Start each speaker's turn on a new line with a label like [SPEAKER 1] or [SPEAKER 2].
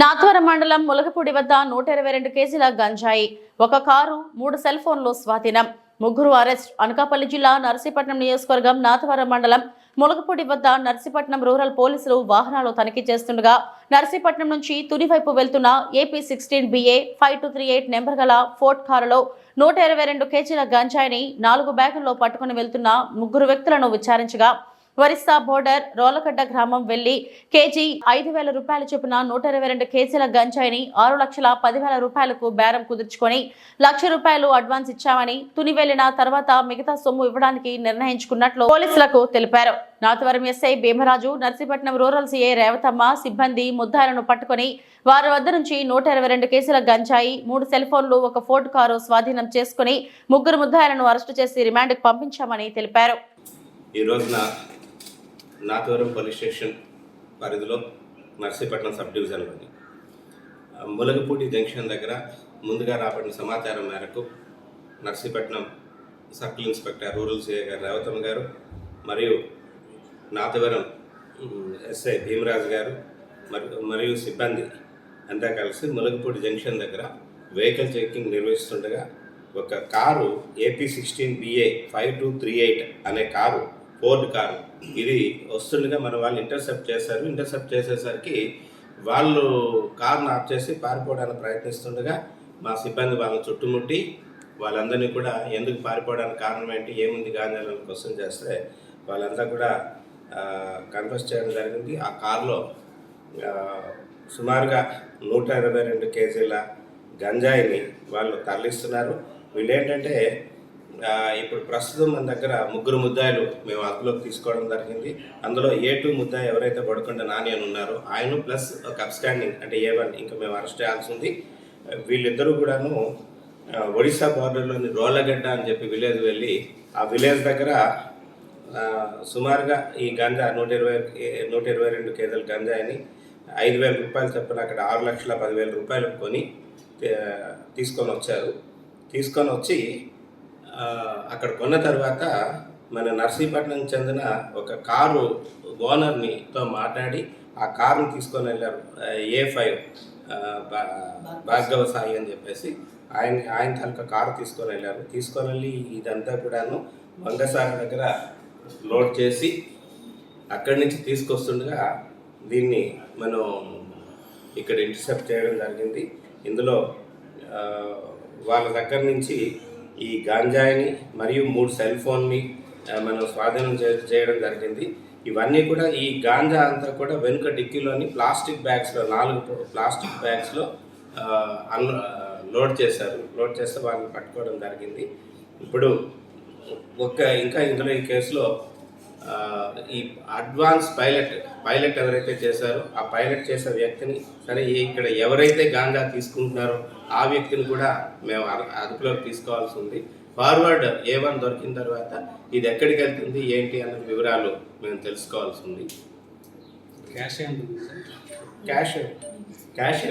[SPEAKER 1] నాథవరం మండలం ములగపూడి వద్ద నూట ఇరవై రెండు కేజీల గంజాయి ఒక కారు మూడు సెల్ ఫోన్లు స్వాధీనం. ముగ్గురు అరెస్ట్. అనకాపల్లి జిల్లా నర్సీపట్నం నియోజకవర్గం నాథవరం మండలం ములగపూడి వద్ద నర్సీపట్నం రూరల్ పోలీసులు వాహనాలు తనిఖీ చేస్తుండగా నర్సీపట్నం నుంచి తునివైపు వెళ్తున్న AP sixteen BA five two three eight number గల ఫోర్ట్ కారులో నూట ఇరవై రెండు కేజీల గంజాయిని నాలుగు బ్యాగుల్లో పట్టుకుని వెళ్తున్న ముగ్గురు వ్యక్తులను విచారించగా ఒరిస్సా బోర్డర్ రోలగడ్డ గ్రామం వెళ్ళి కేజీ ఐదు వేల రూపాయల చొప్పున నూట ఇరవై రెండు కేజీల గంజాయిని ఆరు లక్షల పదివేల రూపాయలకు బేరం కుదుర్చుకొని లక్ష రూపాయలు అడ్వాన్స్ ఇచ్చామని తుని వెళ్ళిన తర్వాత మిగతా సొమ్ము ఇవ్వడానికి నిర్ణయించుకున్నట్లు పోలీసులకు తెలిపారు. Nathavaram SI Bheemaraju Narsipatnam rural CA Revathamma సిబ్బంది ముద్దాయిలను పట్టుకుని వారి వద్ద నుంచి నూట ఇరవై రెండు కేసుల గంజాయి మూడు సెల్ ఫోన్లు ఒక ఫోర్డ్ కారు స్వాధీనం చేసుకుని ముగ్గురు ముద్దాయిలను అరెస్టు చేసి రిమాండ్కు పంపించామని తెలిపారు.
[SPEAKER 2] ఈ రోజున నాతవరం పోలీస్ స్టేషన్ పరిధిలో నర్సీపట్నం సబ్ డివిజన్లోని ఆ, ములగపూడి జంక్షన్ దగ్గర ముందుగా రాబడిన సమాచారం మేరకు Narsipatnam circle inspector rural CI గారు రేవతమ్మ గారు మరియు నాతవరం ఎస్ఐ భీమరాజు గారు మరియు మరియు సిబ్బంది అంతా కలిసి ములగపూడి జంక్షన్ దగ్గర వెహికల్ చెకింగ్ నిర్వహిస్తుండగా ఒక car AP sixteen BA five two three eight అనే కారు ఫోర్డ్ కారు ఇది వస్తుండగా మన వాళ్ళు ఇంటర్సెప్ట్ చేశారు. ఇంటర్సెప్ట్ చేసేసరికి వాళ్ళు కార్ను ఆఫ్ చేసి పారిపోవడానికి ప్రయత్నిస్తుండగా మా సిబ్బంది వాళ్ళని చుట్టుముట్టి వాళ్ళందరినీ కూడా ఎందుకు పారిపోవడానికి కారణం ఏంటి? ఏముంది గాంజాలని క్వశ్చన్ చేస్తే వాళ్ళంతా కూడా కన్ఫెస్ చేయడం జరిగింది. ఆ కారులో సుమారుగా నూట ఇరవై రెండు కేజీల గంజాయిని వాళ్ళు తరలిస్తున్నారు. వీళ్ళు ఏంటంటే ఇప్పుడు ప్రస్తుతం మన దగ్గర ముగ్గురు ముద్దాయిలు మేము అదుపులోకి తీసుకోవడం జరిగింది. అందులో ఏ టూ ముద్దాయి ఎవరైతే పడుకుంటే నాని అని ఉన్నారో ఆయన ప్లస్ ఒక అప్స్టాండింగ్ అంటే ఏ వన్ ఇంకా మేము అరెస్ట్ చేయాల్సి ఉంది. వీళ్ళిద్దరూ కూడాను ఒడిశా బార్డర్లోని రోళ్ళగడ్డ అని చెప్పి విలేజ్ వెళ్ళి ఆ విలేజ్ దగ్గర సుమారుగా ఈ గంజా నూట ఇరవై నూట ఇరవై రెండు కేజీల గంజాయిని ఐదు వేల రూపాయలు చెప్పిన అక్కడ ఆరు లక్షల పదివేల రూపాయలు కొని తీసుకొని వచ్చారు. తీసుకొని వచ్చి అక్కడ కొన్న తర్వాత మన నర్సీపట్నం చెందిన ఒక కారు ఓనర్నితో మాట్లాడి ఆ కారుని తీసుకొని వెళ్ళారు. ఏ ఫైవ్ భార్గవ సాయి అని చెప్పేసి ఆయన ఆయన తనక కారు తీసుకొని వెళ్ళారు. తీసుకొని వెళ్ళి ఇదంతా కూడాను వంగసాగ దగ్గర లోడ్ చేసి అక్కడి నుంచి తీసుకొస్తుండగా దీన్ని మనం ఇక్కడ ఇంటర్సెప్ట్ చేయడం జరిగింది. ఇందులో వాళ్ళ దగ్గర నుంచి ఈ గాంజాయిని మరియు మూడు సెల్ ఫోన్ని మనం స్వాధీనం చే- చేయడం జరిగింది. ఇవన్నీ కూడా ఈ గాంజా అంతా కూడా వెనుక డిక్కీలోని ప్లాస్టిక్ బ్యాగ్స్లో నాలుగు ప్లాస్టిక్ బ్యాగ్స్లో అన్ లోడ్ చేశారు. లోడ్ చేస్తే వాళ్ళని పట్టుకోవడం జరిగింది. ఇప్పుడు ఒక ఇంకా ఇందులో ఈ కేసులో ఈ అడ్వాన్స్ పైలట్ పైలట్ ఎవరైతే చేశారో ఆ పైలట్ చేసే వ్యక్తిని సరే ఇక్కడ ఎవరైతే గాంజా తీసుకుంటున్నారో ఆ వ్యక్తిని కూడా మేము అదు- అదుపులోకి తీసుకోవాల్సి ఉంది. ఫార్వర్డ్ ఏ వన్ దొరికిన తర్వాత ఇది ఎక్కడికి వెళ్తుంది ఏంటి అన్న వివరాలు మేము తెలుసుకోవాల్సి ఉంది.
[SPEAKER 3] Cash
[SPEAKER 2] cash cash